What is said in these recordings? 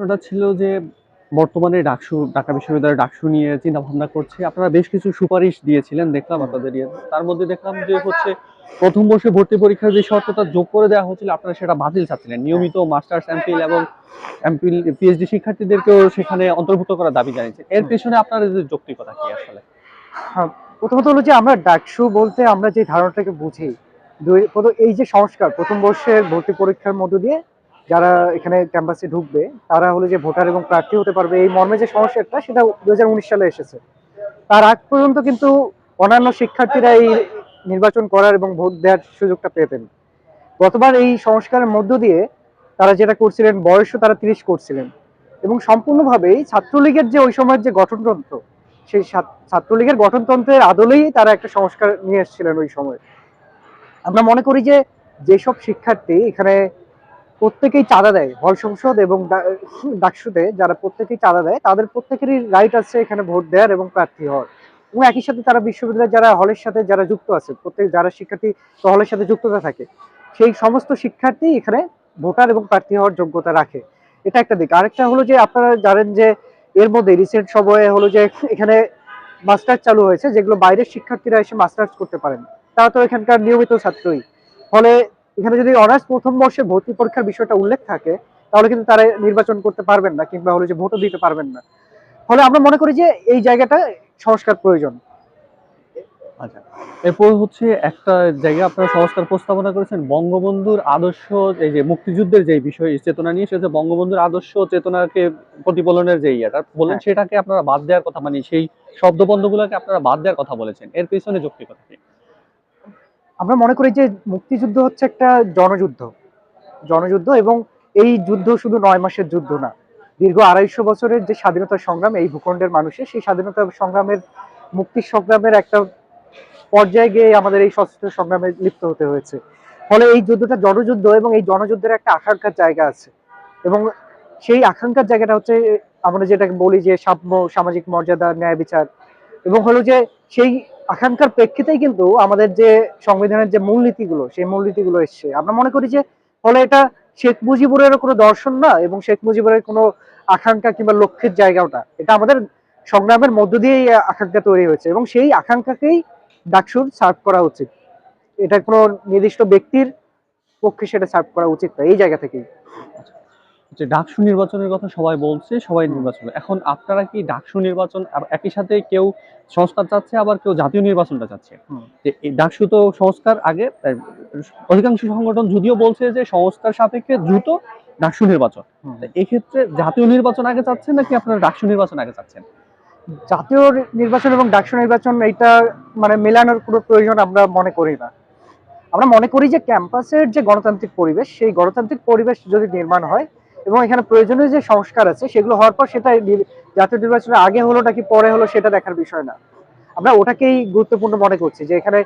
প্রশ্নটা ছিল যে বর্তমানে ডাকসু ঢাকা বিশ্ববিদ্যালয়ের ডাকসু নিয়ে চিন্তা ভাবনা করছে। আপনারা বেশ কিছু সুপারিশ দিয়েছিলেন দেখলাম আপনাদের ইয়ে। তার মধ্যে দেখলাম যে হচ্ছে প্রথম বর্ষে ভর্তি পরীক্ষার যে শর্তটা যোগ করে দেওয়া হচ্ছিল আপনারা সেটা বাতিল চাচ্ছিলেন। নিয়মিত মাস্টার্স এমপিল এবং এমপিল পিএইচডি শিক্ষার্থীদেরকেও সেখানে অন্তর্ভুক্ত করার দাবি জানিয়েছে। এর পেছনে আপনার যে যৌক্তিকতা কি আসলে? হ্যাঁ, প্রথমত হলো যে আমরা ডাকসু বলতে আমরা যে ধারণাটাকে বুঝি এই যে সংস্কার প্রথম বর্ষের ভর্তি পরীক্ষার মধ্য দিয়ে যারা এখানে ক্যাম্পাসে ঢুকবে, তারা হলো যে ভোটার এবং প্রার্থী হতে পারবে। এই মর্মে যে সংস্কারটা সেটা দুহাজার উনিশ সালে এসেছে। তার আগ পর্যন্ত কিন্তু অন্যান্য শিক্ষার্থীরা এই নির্বাচন করার এবং ভোট দেওয়ার সুযোগটা পেতেন। গতবার এই সংস্কারের মধ্য দিয়ে তারা যেটা করছিলেন, বয়সও তারা তিরিশ করছিলেন। এবং সম্পূর্ণভাবেই ছাত্রলীগের যে ওই সময়ের যে গঠনতন্ত্র, সেই ছাত্রলীগের গঠনতন্ত্রের আদলেই তারা একটা সংস্কার নিয়ে এসেছিলেন ওই সময়। আমরা মনে করি যে যেসব শিক্ষার্থী এখানে প্রত্যেকেই চাঁদা দেয়, হল সংসদ এবং ডাকসুতে যারা প্রত্যেকেই চাঁদা দেয়, তাদের প্রত্যেকেরই রাইট আছে এখানে ভোট দেওয়ার এবং প্রার্থী হওয়ার। এবং একই সাথে তারা বিশ্ববিদ্যালয়ে যারা হলের সাথে যারা যুক্ত আছে, প্রত্যেক যারা শিক্ষার্থী হলের সাথে যুক্ততা থাকে, সেই সমস্ত শিক্ষার্থী এখানে ভোটার এবং প্রার্থী হওয়ার যোগ্যতা রাখে। এটা একটা দিক। আরেকটা হলো যে আপনারা জানেন যে এর মধ্যে রিসেন্ট সময়ে হলো যে এখানে মাস্টার্স চালু হয়েছে, যেগুলো বাইরের শিক্ষার্থীরা এসে মাস্টার্স করতে পারেন। তারা তো এখানকার নিয়মিত ছাত্রই। ফলে এখানে যদি অনার্স প্রথম বর্ষে ভর্তি পরীক্ষার বিষয়টা উল্লেখ থাকে তাহলে কিন্তু তারা নির্বাচন করতে পারবেন না কিংবা হলো যে ভোটও দিতে পারবেন না। ফলে আমরা মনে করি যে এই জায়গাটা সংস্কার প্রয়োজন। আচ্ছা এরপর হচ্ছে একটা জায়গায় আপনারা সংস্কার প্রস্তাবনা করেছেন বঙ্গবন্ধুর আদর্শ এই যে মুক্তিযুদ্ধের যে বিষয় চেতনা নিয়ে সেটা বঙ্গবন্ধুর আদর্শ চেতনাকে প্রতিফলনের যে ইয়েটা বলেন হ্যাঁ। সেটাকে আপনারা বাদ দেওয়ার কথা মানে সেই শব্দবন্ধগুলোকে আপনারা বাদ দেওয়ার কথা বলেছেন। এর পেছনে যৌক্তিকতা কি আমরা মনে করি যে মুক্তিযুদ্ধ হচ্ছে একটা জনযুদ্ধ। জনযুদ্ধ এবং এই যুদ্ধ শুধু নয় মাসের যুদ্ধ না। দীর্ঘ আড়াইশো বছরের যে স্বাধীনতা সংগ্রাম, এই ভূখণ্ডের মানুষের, সেই স্বাধীনতা সংগ্রামের, মুক্তি সংগ্রামের একটা পর্যায়ে গিয়ে আমাদের এই সশস্ত্র সংগ্রামে লিপ্ত হতে হয়েছে। ফলে এই যুদ্ধটা জনযুদ্ধ এবং এই জনযুদ্ধের একটা আকাঙ্ক্ষার জায়গা আছে। এবং সেই আকাঙ্ক্ষার জায়গাটা হচ্ছে, আমরা যেটাকে বলি যে সাম্য সামাজিক মর্যাদা, ন্যায় বিচার। এবং হলো যে সেই আকাঙ্ক্ষার প্রেক্ষিতেই কিন্তু আমাদের যে সংবিধানের যে মূলনীতিগুলো, সেই মূলনীতিগুলো এসছে। আমরা মনে করি যে ফলে এটা শেখ মুজিবুরেরও কোনো দর্শন না এবং শেখ মুজিবুরের কোনো আকাঙ্ক্ষা কিংবা লক্ষ্যের জায়গাটা এটা আমাদের সংগ্রামের মধ্য দিয়েই আকাঙ্ক্ষা তৈরি হয়েছে এবং সেই আকাঙ্ক্ষাকেই ডাকসুর সার্ভ করা উচিত। এটা কোনো নির্দিষ্ট ব্যক্তির পক্ষে সেটা সার্ভ করা উচিত না, এই জায়গা থেকেই। যে ডাকসু নির্বাচনের কথা সবাই বলছে সবাই নির্বাচন এখন আপনারা কি ডাকসু নির্বাচন একই সাথে কেউ সংস্কার চাচ্ছে আবার কেউ জাতীয় নির্বাচনটা চাচ্ছে। যে ডাকসু তো সংস্কার আগে অধিকাংশ সংগঠন যদিও বলছে যে সংস্কার সাপেক্ষে দ্রুত ডাকসু নির্বাচন। এক্ষেত্রে জাতীয় নির্বাচন আগে চাচ্ছেন নাকি আপনারা ডাকসু নির্বাচন আগে চাচ্ছেন? জাতীয় নির্বাচন এবং ডাকসু নির্বাচন এটা মানে মেলানোর কোনো প্রয়োজন আমরা মনে করি না। আমরা মনে করি যে ক্যাম্পাসের যে গণতান্ত্রিক পরিবেশ সেই গণতান্ত্রিক পরিবেশ যদি নির্মাণ হয় এবং এখানে প্রয়োজনীয় যে সংস্কার আছে, সেগুলো হওয়ার পর সেটা জাতীয় নির্বাচনের আগে হলো নাকি পরে হলো সেটা দেখার বিষয় না। আমরা ওটাকেই গুরুত্বপূর্ণ মনে করছি যে এখানে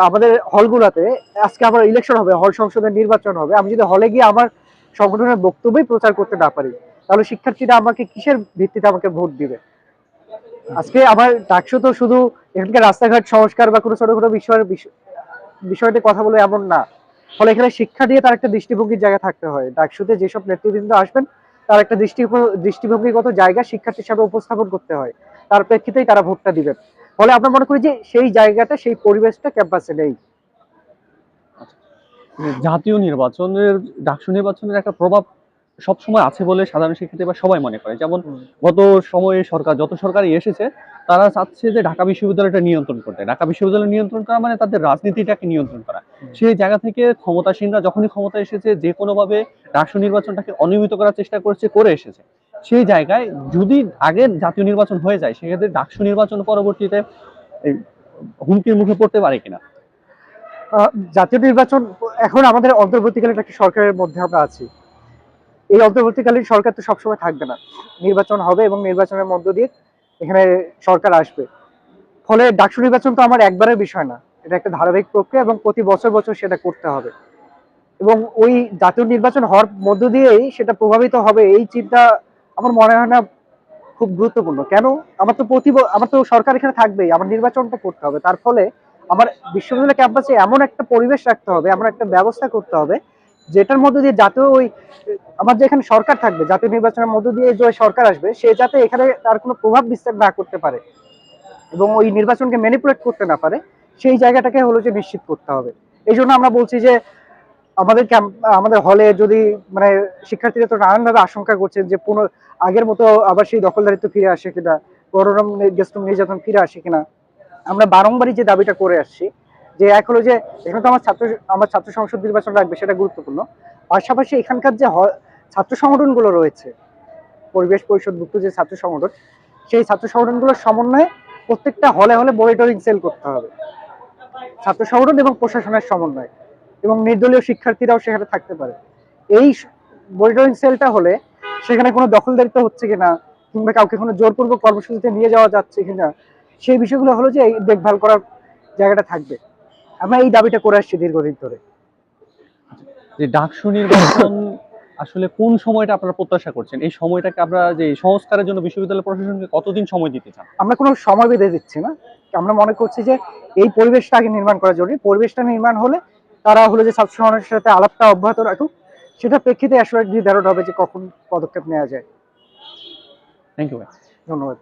আমাদের হলগুলোতে, আজকে আমার ইলেকশন হবে, হল সংসদের নির্বাচন হবে। আমি যদি হলে গিয়ে আমার সংগঠনের বক্তব্যই প্রচার করতে না পারি, তাহলে শিক্ষার্থীরা আমাকে কিসের ভিত্তিতে আমাকে ভোট দিবে? আজকে আমার ডাকসু তো শুধু এখানকার রাস্তাঘাট সংস্কার বা কোনো ছোট ছোটখাটো বিষয়ের বিষ- বিষয়টি কথা বলে এমন না। ফলে এখানে শিক্ষা দিয়ে তার একটা দৃষ্টিভঙ্গির জায়গা থাকতে হয়। ডাকসুতে যেসব নেতৃবৃন্দ আসবেন, তার একটা দৃষ্টি দৃষ্টিভঙ্গিগত জায়গা শিক্ষার্থী হিসাবে উপস্থাপন করতে হয়। তার প্রেক্ষিতেই তারা ভোটটা দিবেন। ফলে আমরা মনে করি যে সেই জায়গাটা সেই পরিবেশটা ক্যাম্পাসে নেই। জাতীয় নির্বাচনের, ডাকসু নির্বাচনের একটা প্রভাব সবসময় আছে বলে সাধারণ শিক্ষার্থী বা সবাই মনে করে। যেমন গত সময়ে সরকার যত সরকারই এসেছে তারা চাচ্ছে যে ঢাকা বিশ্ববিদ্যালয়টা নিয়ন্ত্রণ করতে। ঢাকা বিশ্ববিদ্যালয় নিয়ন্ত্রণ করা মানে তাদের রাজনীতিটাকে নিয়ন্ত্রণ করা। সেই জায়গা থেকে ক্ষমতাসীনরা যখনই ক্ষমতা এসেছে যে কোনোভাবে রাষ্ট্র নির্বাচনটাকে অনিয়মিত করার চেষ্টা করেছে করে এসেছে। সেই জায়গায় যদি আগে জাতীয় নির্বাচন হয়ে যায় সেক্ষেত্রে ডাকসু নির্বাচন পরবর্তীতে হুমকির মুখে পড়তে পারে কিনা? আহ, জাতীয় নির্বাচন এখন আমাদের অন্তর্বর্তীকালীন একটা সরকারের মধ্যে আমরা আছি। এই অন্তর্বর্তীকালীন সরকার তো সবসময় থাকবে না। নির্বাচন হবে এবং নির্বাচনের মধ্য দিয়ে এখানে সরকার আসবে। ফলে ডাকসু নির্বাচন তো আমার একবারের বিষয় না। এটা একটা ধারাবাহিক প্রক্রিয়া এবং প্রতি বছর বছর সেটা করতে হবে। এবং ওই জাতীয় নির্বাচন হওয়ার মধ্য দিয়েই সেটা প্রভাবিত হবে এই চিন্তা আমার মনে হয় না খুব গুরুত্বপূর্ণ। কেন? আমার তো প্রতি আমার তো সরকার এখানে থাকবেই। আমার নির্বাচনটা করতে হবে। তার ফলে আমার বিশ্ববিদ্যালয় ক্যাম্পাসে এমন একটা পরিবেশ রাখতে হবে, এমন একটা ব্যবস্থা করতে হবে যেটার মধ্যে দিয়ে যাতে ওই আমার যেখানে সরকার থাকবে জাতীয় নির্বাচনের মধ্য দিয়ে যে সরকার আসবে সে যাতে এখানে তার কোনো প্রভাব বিস্তার না করতে পারে এবং ওই নির্বাচনকে ম্যানিপুলেট করতে না পারে সেই জায়গাটাকে হলো যে নিশ্চিত করতে হবে এই জন্য আমরা বলছি যে আমাদের আমাদের হলে যদি মানে শিক্ষার্থীরা তো নানানভাবে আশঙ্কা করছেন যে পুনঃ আগের মতো আবার সেই দখলদারিত্ব ফিরে আসে কিনা গরম গেস্টম নির্যাতন ফিরে আসে কিনা আমরা বারংবারই যে দাবিটা করে আসছি যে এক হলো যে এখানে তো আমার ছাত্র আমার ছাত্র সংসদ নির্বাচন লাগবে, সেটা গুরুত্বপূর্ণ। পাশাপাশি এখানকার যে ছাত্র সংগঠনগুলো রয়েছে, পরিবেশ পরিষদভুক্ত যে ছাত্র সংগঠন, সেই ছাত্র সংগঠনগুলোর সমন্বয়ে প্রত্যেকটা হলে হলে মনিটরিং সেল করতে হবে। ছাত্র সংগঠন এবং প্রশাসনের সমন্বয় এবং নির্দলীয় শিক্ষার্থীরাও সেখানে থাকতে পারে। এই মনিটরিং সেলটা হলে সেখানে কোনো দখলদারিত্ব হচ্ছে কিনা, কিংবা কাউকে কোনো জোরপূর্বক কর্মসূচিতে নিয়ে যাওয়া যাচ্ছে কিনা, সেই বিষয়গুলো হলো যে দেখভাল করার জায়গাটা থাকবে। আমরা এই দাবিটা করে আসছি দীর্ঘদিন ধরে। যে ডাকসু নির্বাচন আসলে কোন সময়টা আপনারা প্রত্যাশা করছেন? এই সময়টাকে আমরা যে সংস্কারের জন্য বিশ্ববিদ্যালয় প্রশাসনকে কতদিন সময় দিতে চান? আমরা কোনো সময় বেঁধে দিচ্ছি না। আমরা মনে করছি যে এই পরিবেশটা আগে নির্মাণ করা জরুরি। পরিবেশটা নির্মাণ হলে তারা হলো যে ছাত্র সমাজের সাথে আলাপটা অব্যাহত রাখুক। সেটা প্রেক্ষিতে আসলে নির্ধারণ হবে যে কখন পদক্ষেপ নেওয়া যায়। থ্যাংক ইউ ধন্যবাদ।